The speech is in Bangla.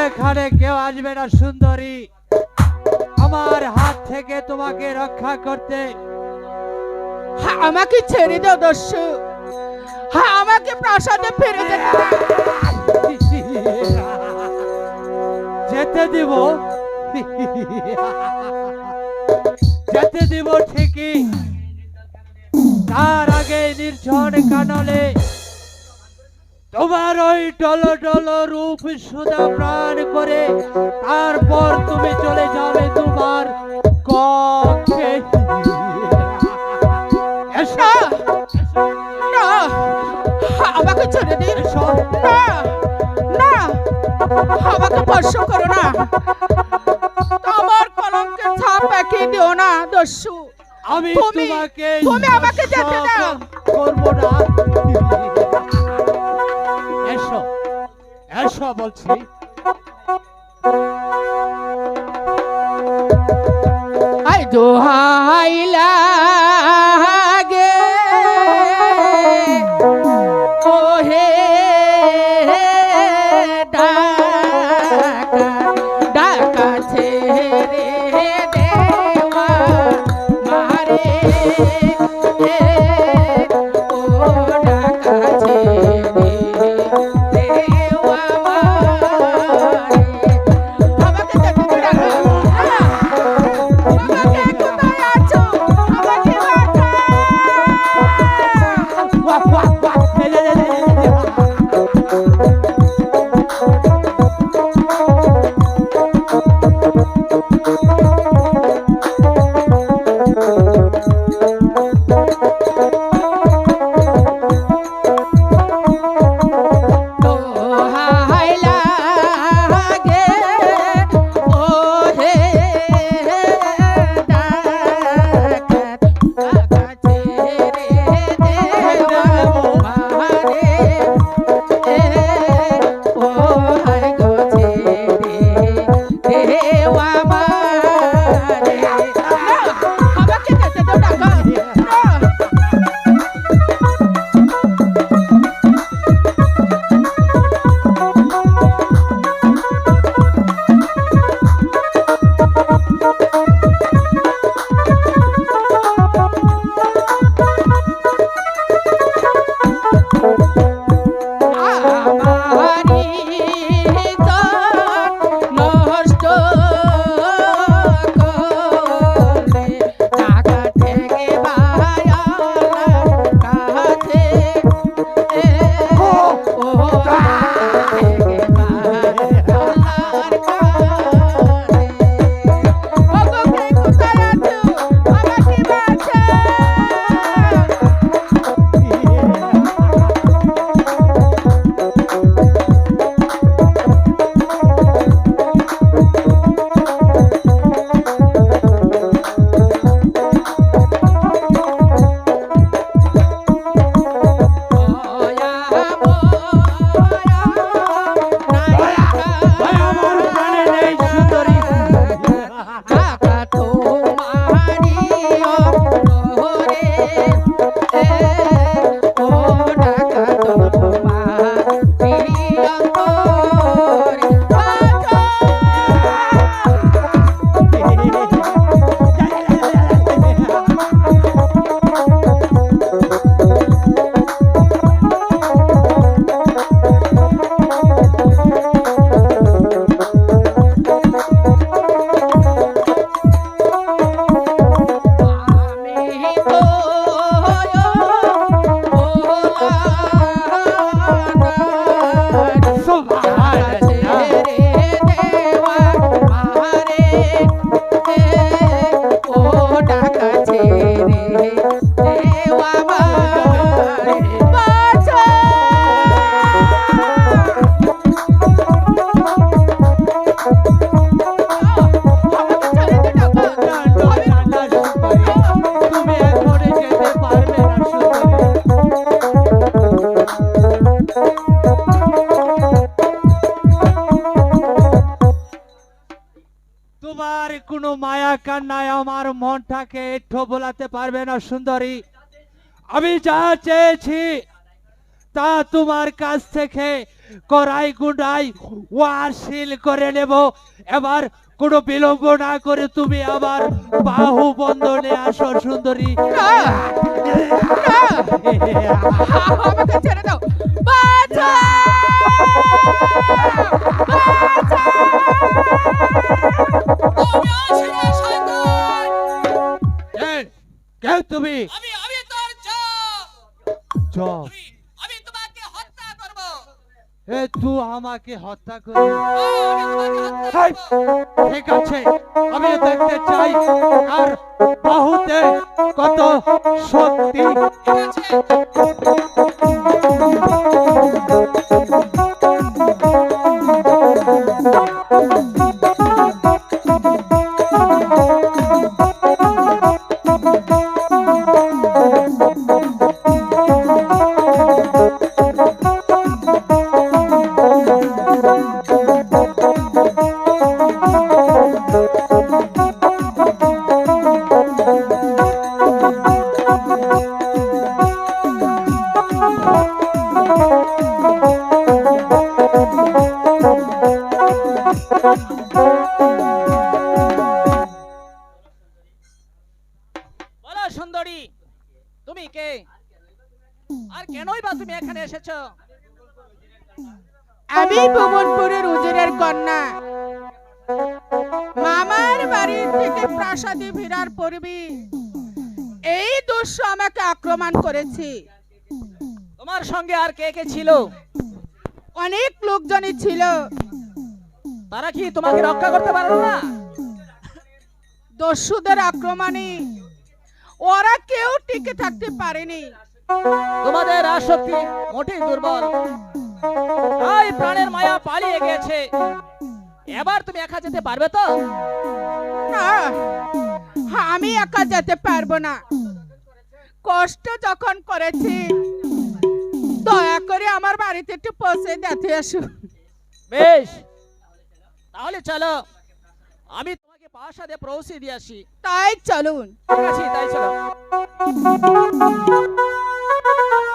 এখানে কেউ আসবে না সুন্দরী। আমার হাত থেকে তোমাকে রক্ষা করতে। হ্যাঁ, আমাকে ছেড়ে দাও দস্যু। হ্যাঁ আমাকে প্রাসাদে ফিরে যেতে যেতে দিব। যেতে দিব ঠিকই। তার আগে নির্ঝর কানলে। তোমার ওই টল টল রূপ সুদা প্রাণ করে, তারপর তুমি চলে যাবে তোমার কক্ষে। আমাকে ছেড়ে দিন আমাকে স্পর্শ করো না। আমার কলঙ্কের ছাপ একে দিও না, দস্যু। আমি তোমাকে তুমি আমাকে যেতে দাও। করব না। এসো এসো বলছি। আই দোহাই Ah. তুমি একটু বোলাতে পারবে না সুন্দরী। আমি যা চেয়েছি তা তোমার কাছ থেকে করাই গুন্ডাই ওয়াসিল করে নেব। এবার কোনো বিলম্ব না করে তুমি আবার বাহু বন্ধনে আসো সুন্দরী। কে তুমি? আমি আমি তোর জম চপ আমি তোমাকে হত্যা করব। এ তুই আমাকে হত্যা! করব। ঠিক আছে আমি দেখতে চাই আর বাহুতে কত শক্তি। কেনই বা তুমি এখানে এসেছ? আমি ভুবনপুরের উজিরের কন্যা। মামার বাড়ি থেকে প্রাসাদে ফেরার পূর্বে এই দস্যু আমাকে আক্রমণ করেছে। তোমার সঙ্গে আর কে কে ছিল? অনেক লোকজনই ছিল। তারা কি তোমাকে রক্ষা করতে পারল না? দস্যুদের আক্রমণে ওরা কেউ টিকে থাকতে পারেনি। তোমাদের আসক্তি মোটেই দুর্বল। তাই প্রাণের মায়া পালিয়ে গেছে। এবার তুমি একা যেতে পারবে তো? না আমি একা যেতে পারব না। কষ্ট যখন করেছি দয়া করে আমার বাড়িতে একটু পৌঁছে দিতে আসুন বেশ তাহলে চলো। আমি তোমাকে প্রাসাদে পৌঁছে দিয়ে আসি। তাই চলুন। ঠিক আছে তাই চলো। Thank you.